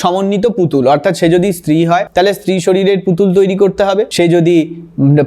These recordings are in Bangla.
সমন্বিত পুতুল। অর্থাৎ সে যদি স্ত্রী হয়, তাহলে স্ত্রী শরীরের পুতুল তৈরি করতে হবে। সে যদি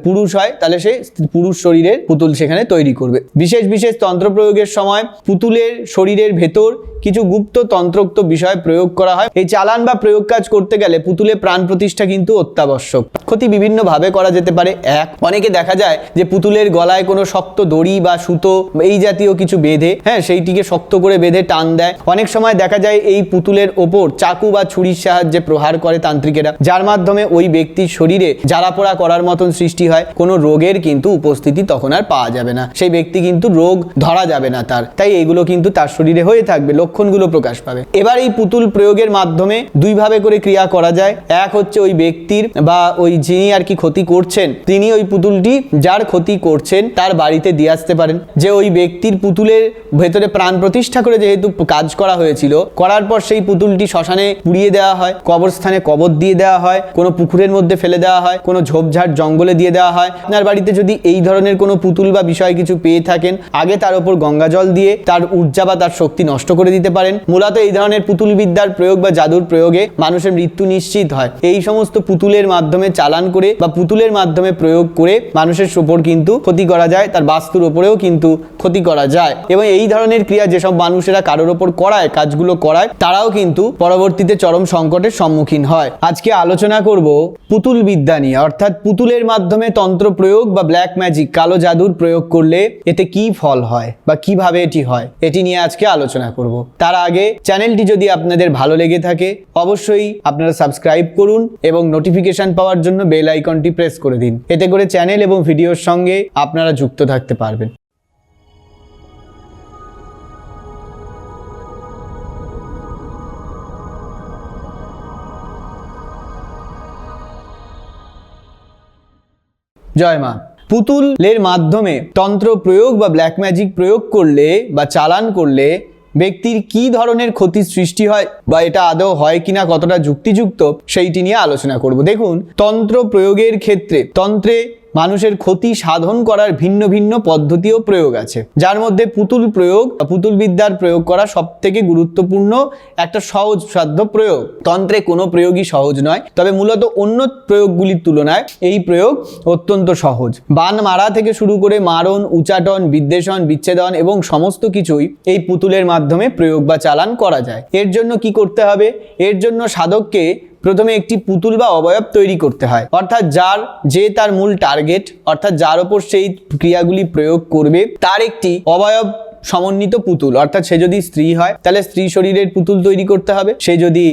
পুরুষ হয়, তাহলে সে পুরুষ শরীরের পুতুল সেখানে তৈরি করবে। বিশেষ বিশেষ তন্ত্র প্রয়োগের সময় পুতুলের শরীরের ভেতর কিছু গুপ্ত তন্ত্রোক্ত বিষয় প্রয়োগ করা হয়। এই চালান বা প্রয়োগ কাজ করতে গেলে পুতুলে প্রাণ প্রতিষ্ঠা কিন্তু অত্যাবশ্যক। ক্ষতি বিভিন্ন ভাবে করা যেতে পারে। এক, অনেকে দেখা যায় যে পুতুলের গলায় কোনো শক্ত দড়ি বা সুতো, এই জাতীয় কিছু বেঁধে হ্যাঁ সেইটিকে শক্ত করে বেঁধে টান দেয়। অনেক সময় দেখা যায় এই পুতুলের ওপর চাকু বা ছুরির সাহায্যে প্রহার করে তান্ত্রিকেরা। যার মাধ্যমে ওই ব্যক্তির শরীরে জ্বালাপোড়া করার মতন সৃষ্টি হয়, কোনো রোগের কিন্তু উপস্থিতি তখন আর পাওয়া যাবে না। সেই ব্যক্তি কিন্তু রোগ ধরা যাবে না তার। তাই এগুলো কিন্তু তার শরীরে হয়ে থাকবে, লক্ষণগুলো প্রকাশ পাবে। এবার এই পুতুল প্রয়োগের মাধ্যমে দুইভাবে করে ক্রিয়া করা যায়। এক হচ্ছে ওই ব্যক্তির বা ওই যিনি আর কি ক্ষতি করছেন, তিনি ওই পুতুলটি যার ক্ষতি করছেন তার বাড়িতে দিয়ে আসতে পারেন। যে ওই ব্যক্তির পুতুলের ভেতরে প্রাণ প্রতিষ্ঠা করে যেহেতু কাজ করা হয়েছিল, করার পর সেই পুতুলটি শ্মশানে পুড়িয়ে দেওয়া হয়, কবরস্থানে কবর দিয়ে দেওয়া হয়, কোনো পুকুরের মধ্যে ফেলে দেওয়া হয়, কোনো ঝোপঝাড় জঙ্গলে দিয়ে দেওয়া হয়। আপনার বাড়িতে যদি এই ধরনের কোনো পুতুল বা বিষয় কিছু পেয়ে থাকেন, আগে তার উপর গঙ্গা জল দিয়ে তার ঊর্জা বা তার শক্তি নষ্ট করে দিতে পারেন। মূলত এই ধরনের পুতুল বিদ্যার প্রয়োগ বা জাদুর প্রয়োগে মানুষের মৃত্যু নিশ্চিত হয়। এই সমস্ত পুতুলের মাধ্যমে চালান করে বা পুতুলের মাধ্যমে প্রয়োগ করে মানুষের ওপর কিন্তু ক্ষতি করা যায়, তার বাস্তুর ওপরেও কিন্তু ক্ষতি করা যায়। এবং এই ধরনের ক্রিয়া যেসব মানুষেরা কারোর ওপর করায়, কাজগুলো করায়, তারাও কিন্তু পরবর্তীতে চরম সংকটের সম্মুখীন হয়। আজকে আলোচনা করব পুতুল বিদ্যা নিয়ে। অর্থাৎ পুতুলের মাধ্যমে তন্ত্র প্রয়োগ বা ব্ল্যাক ম্যাজিক কালো জাদুর প্রয়োগ করলে এতে কি ফল হয় বা কীভাবে এটি হয়, এটি নিয়ে আজকে আলোচনা করব। তার আগে চ্যানেলটি যদি আপনাদের ভালো লেগে থাকে, অবশ্যই আপনারা সাবস্ক্রাইব করুন এবং নোটিফিকেশন পাওয়ার জন্য বেল আইকনটি প্রেস করে দিন। এতে করে চ্যানেল এবং ভিডিওর সঙ্গে আপনারা যুক্ত থাকতে পারবেন। জয় মা। পুতুলের মাধ্যমে তন্ত্র প্রয়োগ বা ব্ল্যাক ম্যাজিক প্রয়োগ করলে বা চালান করলে ব্যক্তির কি ধরনের ক্ষতির সৃষ্টি হয় বা এটা আদৌ হয় কিনা কতটা যুক্তিযুক্ত সেইটি নিয়ে আলোচনা করব। দেখুন, তন্ত্র প্রয়োগের ক্ষেত্রে তন্ত্রে মানুষের ক্ষতি সাধন করার ভিন্ন ভিন্ন পদ্ধতি ও প্রয়োগ আছে। যার মধ্যে পুতুল প্রয়োগ পুতুল বিদ্যার প্রয়োগ করা সব থেকে গুরুত্বপূর্ণ একটা সহজ সাধ্য প্রয়োগ। তন্ত্রে কোনো প্রয়োগই সহজ নয়, তবে মূলত অন্য প্রয়োগগুলির তুলনায় এই প্রয়োগ অত্যন্ত সহজ। বান মারা থেকে শুরু করে মারণ, উচাটন, বিদ্বেষণ, বিচ্ছেদন এবং সমস্ত কিছুই এই পুতুলের মাধ্যমে প্রয়োগ বা চালান করা যায়। এর জন্য কি করতে হবে? এর জন্য সাধককে প্রথমে একটি পুতুল বা অবয়ব তৈরি করতে হয়। অর্থাৎ যার, যে তার মূল টার্গেট অর্থাৎ যার ওপর সেই ক্রিয়াগুলি প্রয়োগ করবে, তার একটি অবয়ব সমন্বিত পুতুল। অর্থাৎ সে যদি স্ত্রী হয়, তাহলে স্ত্রী শরীরের পুতুল তৈরি করতে হবে। সে যদি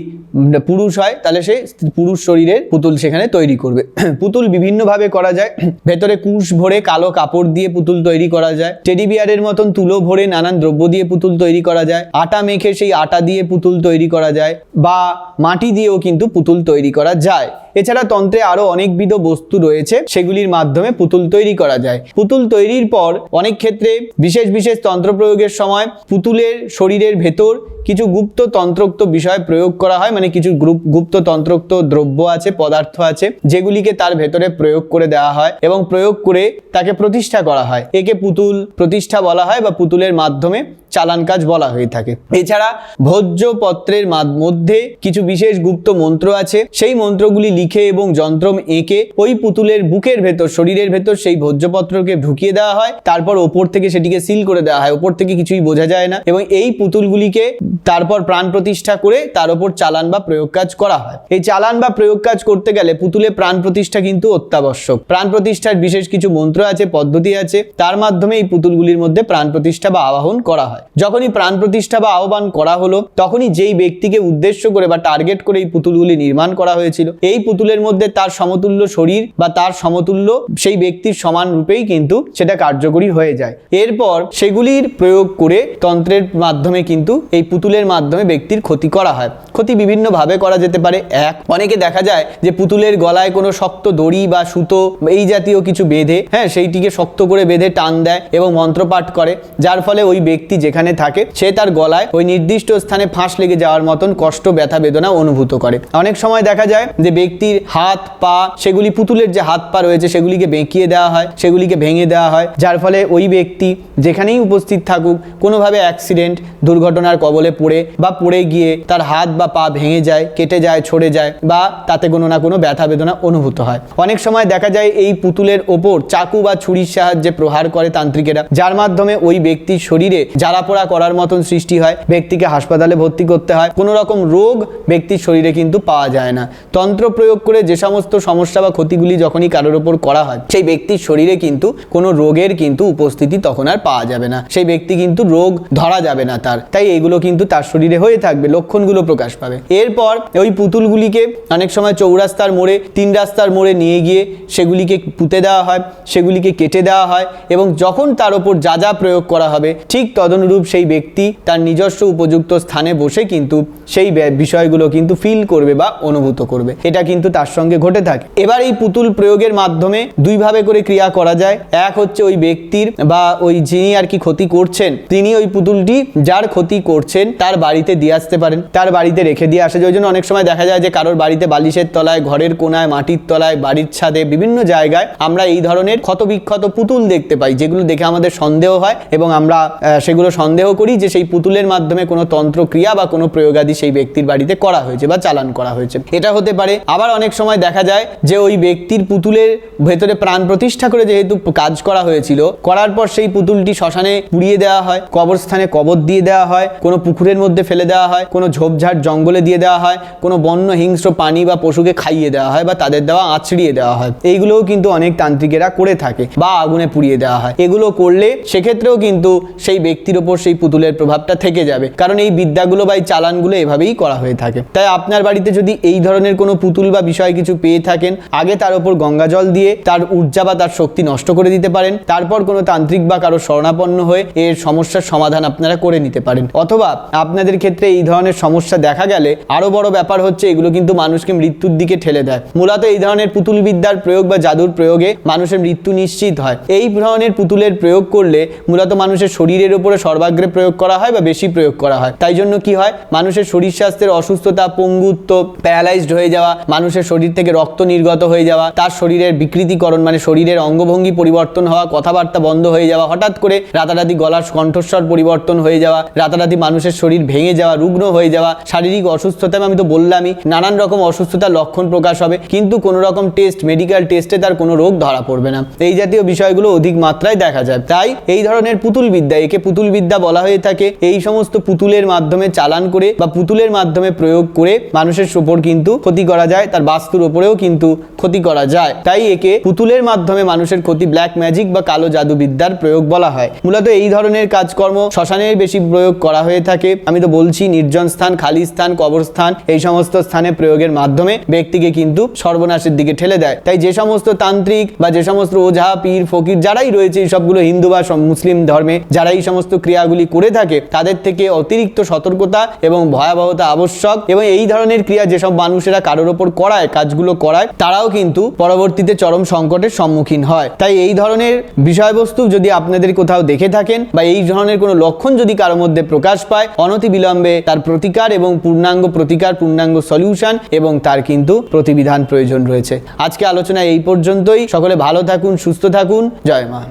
পুরুষ হয়, তাহলে সে পুরুষ শরীরের পুতুল সেখানে তৈরি করবে। পুতুল বিভিন্নভাবে করা যায়। ভেতরে কুশ ভরে কালো কাপড় দিয়ে পুতুল তৈরি করা যায়। টেডি বিয়ারের মতন তুলো ভরে নানান দ্রব্য দিয়ে পুতুল তৈরি করা যায়। আটা মেখে সেই আটা দিয়ে পুতুল তৈরি করা যায়। বা মাটি দিয়েও কিন্তু পুতুল তৈরি করা যায়। এছাড়া তন্ত্রে আরও অনেকবিধ বস্তু রয়েছে, সেগুলির মাধ্যমে পুতুল তৈরি করা যায়। পুতুল তৈরির পর অনেক ক্ষেত্রে বিশেষ বিশেষ তন্ত্র প্রয়োগের সময় পুতুলের শরীরের ভেতর কিছু গুপ্ত তন্ত্রোক্ত বিষয় প্রয়োগ করা হয় মানে কিছু গ্রুপ, গুপ্ত তন্ত্রোক্ত দ্রব্য আছে, পদার্থ আছে, যেগুলিকে তার ভেতরে প্রয়োগ করে দেওয়া হয় এবং প্রয়োগ করে তাকে প্রতিষ্ঠা করা হয়। একে পুতুল প্রতিষ্ঠা বলা হয় বা পুতুলের মাধ্যমে চালান কাজ বলা হয়ে থাকে। এছাড়া ভোজ্যপত্রের মাদ- মধ্যে কিছু বিশেষ গুপ্ত মন্ত্র আছে। সেই মন্ত্রগুলি লিখে এবং যন্ত্র এঁকে ওই পুতুলের বুকের ভেতর, শরীরের ভেতর সেই ভোজ্যপত্রকে ঢুকিয়ে দেওয়া হয়। তারপর ওপর থেকে সেটিকে সিল করে দেওয়া হয়। ওপর থেকে কিছুই বোঝা যায় না এবং এই পুতুলগুলিকে তারপর প্রাণ প্রতিষ্ঠা করে তার ওপর চালান বা প্রয়োগ কাজ করা হয়। এই চালান বা প্রয়োগ কাজ করতে গেলে পুতুলে প্রাণ প্রতিষ্ঠা কিন্তু অত্যাবশ্যক। প্রাণ প্রতিষ্ঠার বিশেষ কিছু মন্ত্র আছে, পদ্ধতি আছে, তার মাধ্যমে এই পুতুলগুলির মধ্যে প্রাণ প্রতিষ্ঠা বা আবাহন করা হয়। যখনই প্রাণ প্রতিষ্ঠা বা আহ্বান করা হলো, তখনই যেই ব্যক্তিকে উদ্দেশ্য করে বা টার্গেট করে এই পুতুলগুলি নির্মাণ করা হয়েছিল, এই পুতুলের মধ্যে তার সমতুল্য শরীর বা তার সমতুল্য সেই ব্যক্তির সমান রূপেই কিন্তু সেটা কার্যকরী হয়ে যায়। এরপর সেগুলির প্রয়োগ করে তন্ত্রের মাধ্যমে কিন্তু এই পুতুলের মাধ্যমে ব্যক্তির ক্ষতি করা হয়। ক্ষতি বিভিন্নভাবে করা যেতে পারে। এক, অনেকে দেখা যায় যে পুতুলের গলায় কোনো শক্ত দড়ি বা সুতো এই জাতীয় কিছু বেঁধে হ্যাঁ সেইটিকে শক্ত করে বেঁধে টান দেয় এবং মন্ত্রপাঠ করে। যার ফলে ওই ব্যক্তি যেখানে থাকে, সে তার গলায় ওই নির্দিষ্ট স্থানে ফাঁস লেগে যাওয়ার মতন কষ্ট, ব্যথা, বেদনা অনুভূত করে। অনেক সময় দেখা যায় যে ব্যক্তির হাত, পা, সেগুলি পুতুলের যে হাত, পা রয়েছে, সেগুলিকে বেঁকিয়ে দেওয়া হয়, সেগুলিকে ভেঙে দেওয়া হয়। যার ফলে ওই ব্যক্তি যেখানেই উপস্থিত থাকুক, কোনোভাবে অ্যাক্সিডেন্ট, দুর্ঘটনার কবলে জলে পড়ে বা পড়ে গিয়ে তার হাত বা পা ভেঙে যায়, কেটে যায়, ছড়ে যায় বা তাতে কোনো না কোনো ব্যথা বেদনা অনুভূত হয়। অনেক সময় দেখা যায় এই পুতুলের ওপর চাকু বা ছুরির সাহায্যে প্রহার করে তান্ত্রিকেরা, যার মাধ্যমে ওই ব্যক্তির শরীরে জ্বালাপোড়া করার মতন সৃষ্টি হয়, ব্যক্তিকে হাসপাতালে ভর্তি করতে হয়। কোনো রকম রোগ ব্যক্তির শরীরে কিন্তু পাওয়া যায় না। তন্ত্র প্রয়োগ করে যে সমস্ত সমস্যা বা ক্ষতিগুলি যখনই কারোর ওপর করা হয়, সেই ব্যক্তির শরীরে কিন্তু কোনো রোগের কিন্তু উপস্থিতি তখন আর পাওয়া যাবে না। সেই ব্যক্তি কিন্তু রোগ ধরা যাবে না তার। তাই এগুলো কিন্তু তার শরীরে হয়ে থাকবে, লক্ষণগুলো প্রকাশ পাবে। এরপর ওই পুতুলগুলিকে অনেক সময় চৌরাস্তার মোড়ে, তিন রাস্তার মোড়ে নিয়ে গিয়ে সেগুলিকে পুঁতে দেওয়া হয়, সেগুলিকে কেটে দেওয়া হয় এবং যখন তার ওপর যা যা প্রয়োগ করা হবে, ঠিক তদনুরূপ সেই ব্যক্তি তার নিজস্ব উপযুক্ত স্থানে বসে কিন্তু সেই বিষয়গুলো কিন্তু ফিল করবে বা অনুভূত করবে। এটা কিন্তু তার সঙ্গে ঘটে থাকে। এবার এই পুতুল প্রয়োগের মাধ্যমে দুইভাবে করে ক্রিয়া করা যায়। এক হচ্ছে ওই ব্যক্তির বা ওই যিনি আর কি ক্ষতি করছেন, তিনি ওই পুতুলটি যার ক্ষতি করছেন তার বাড়িতে দিয়ে আসতে পারেন, তার বাড়িতে রেখে দিয়ে আসে। ওই জন্য অনেক সময় দেখা যায় যে কারোর বাড়িতে বালিশের তলায়, ঘরের কোনায়, মাটির তলায়, বাড়ির ছাদে, বিভিন্ন জায়গায় আমরা এই ধরনের ক্ষতবিক্ষত পুতুল দেখতে পাই, যেগুলো দেখে আমাদের সন্দেহ হয় এবং আমরা সেগুলো সন্দেহ করি যে সেই পুতুলের মাধ্যমে কোনো তন্ত্রক্রিয়া বা কোনো প্রয়োগাদি সেই ব্যক্তির বাড়িতে করা হয়েছে বা চালান করা হয়েছে। এটা হতে পারে। আবার অনেক সময় দেখা যায় যে ওই ব্যক্তির পুতুলের ভেতরে প্রাণ প্রতিষ্ঠা করে যেহেতু কাজ করা হয়েছিল, করার পর সেই পুতুলটি শ্মশানে পুড়িয়ে দেওয়া হয়, কবরস্থানে কবর দিয়ে দেওয়া হয়, কোনো পুকুরের মধ্যে ফেলে দেওয়া হয়, কোনো ঝোপঝাড় জঙ্গলে দিয়ে দেওয়া হয়, কোনো বন্য হিংস্র প্রাণী বা পশুকে খাইয়ে দেওয়া হয় বা তাদের দেওয়া আছড়িয়ে দেওয়া হয়। এইগুলোও কিন্তু অনেক তান্ত্রিকেরা করে থাকে বা আগুনে পুড়িয়ে দেওয়া হয়। এগুলো করলে সেক্ষেত্রেও কিন্তু সেই ব্যক্তির ওপর সেই পুতুলের প্রভাবটা থেকে যাবে। কারণ এই বিদ্যাগুলো বা এই চালানগুলো এভাবেই করা হয়ে থাকে। তাই আপনার বাড়িতে যদি এই ধরনের কোনো পুতুল বা বিষয় কিছু পেয়ে থাকেন, আগে তার ওপর গঙ্গা জল দিয়ে তার ঊর্জা বা তার শক্তি নষ্ট করে দিতে পারেন। তারপর কোনো তান্ত্রিক বা কারও শরণাপন্ন হয়ে এর সমস্যার সমাধান আপনারা করে নিতে পারেন। অথবা আপনাদের ক্ষেত্রে এই ধরনের সমস্যা দেখা গেলে আরও বড় ব্যাপার হচ্ছে এগুলো কিন্তু মানুষকে মৃত্যুর দিকে ঠেলে দেয়। মূলত এই ধরনের পুতুল বিদ্যার প্রয়োগ বা জাদুর প্রয়োগে মানুষের মৃত্যু নিশ্চিত হয়। এই ধরনের পুতুলের প্রয়োগ করলে মূলত মানুষের শরীরের উপরে সর্বাগ্রে প্রয়োগ করা হয় বা বেশি প্রয়োগ করা হয়। তাই জন্য কি হয়? মানুষের শরীর স্বাস্থ্যের অসুস্থতা, পঙ্গুত্ব, প্যারালাইজড হয়ে যাওয়া, মানুষের শরীর থেকে রক্ত নির্গত হয়ে যাওয়া, তার শরীরের বিকৃতিকরণ মানে শরীরের অঙ্গভঙ্গি পরিবর্তন হওয়া, কথাবার্তা বন্ধ হয়ে যাওয়া, হঠাৎ করে রাতারাতি গলার কণ্ঠস্বর পরিবর্তন হয়ে যাওয়া, রাতারাতি মানুষের শরীর ভেঙে যাওয়া, রুগ্ন হয়ে যাওয়া, শারীরিক অসুস্থতা, আমি তো বললামই, নানান রকম অসুস্থতার লক্ষণ প্রকাশ হবে, কিন্তু কোনো রকম টেস্ট মেডিকেল টেস্টে তার কোনো রোগ ধরা পড়বে না। এই জাতীয় বিষয়গুলো অধিক মাত্রায় দেখা যায়। তাই এই ধরনের পুতুল বিদ্যা, একে পুতুল বিদ্যা বলা হয়ে থাকে, এই সমস্ত পুতুলের মাধ্যমে চালান করে বা পুতুলের মাধ্যমে প্রয়োগ করে মানুষের উপর কিন্তু ক্ষতি করা যায়, তার বাস্তুর উপরেও কিন্তু ক্ষতি করা যায়। তাই একে পুতুলের মাধ্যমে মানুষের ক্ষতি ব্ল্যাক ম্যাজিক বা কালো জাদু বিদ্যার প্রয়োগ বলা হয়। মূলত এই ধরনের কাজকর্ম শ্মশানের বেশি প্রয়োগ করা হয়ে থাকে আমি তো বলছি নির্জন স্থান, খালি স্থান কবরস্থান এই সমস্ত স্থানে প্রয়োগের মাধ্যমে ব্যক্তিকে কিন্তু সর্বনাশের দিকে ঠেলে দেয়। তাই যে সমস্ত তান্ত্রিক বা যে সমস্ত ওঝা, পীর, ফকির যারাই রয়েছে এই সবগুলো হিন্দু বা মুসলিম ধর্মে যারা এই সমস্ত ক্রিয়াগুলি করে থাকে, তাদের থেকে অতিরিক্ত সতর্কতা এবং ভয়াবহতা আবশ্যক এবং এই ধরনের ক্রিয়া যেসব মানুষেরা কারোর ওপর করায়, কাজগুলো করায়, তারাও কিন্তু পরবর্তীতে চরম সংকটের সম্মুখীন হয়। তাই এই ধরনের বিষয়বস্তু যদি আপনাদের কোথাও দেখে থাকেন বা এই ধরনের কোনো লক্ষণ যদি কারোর মধ্যে প্রকাশ পায় অনতি বিলম্বে তার প্রতিকার এবং পূর্ণাঙ্গ প্রতিকার, পূর্ণাঙ্গ সলিউশন এবং তার কিন্তু প্রতিবিধান প্রয়োজন রয়েছে। আজকে আলোচনা এই পর্যন্তই। সকলে ভালো থাকুন, সুস্থ থাকুন। জয় মা।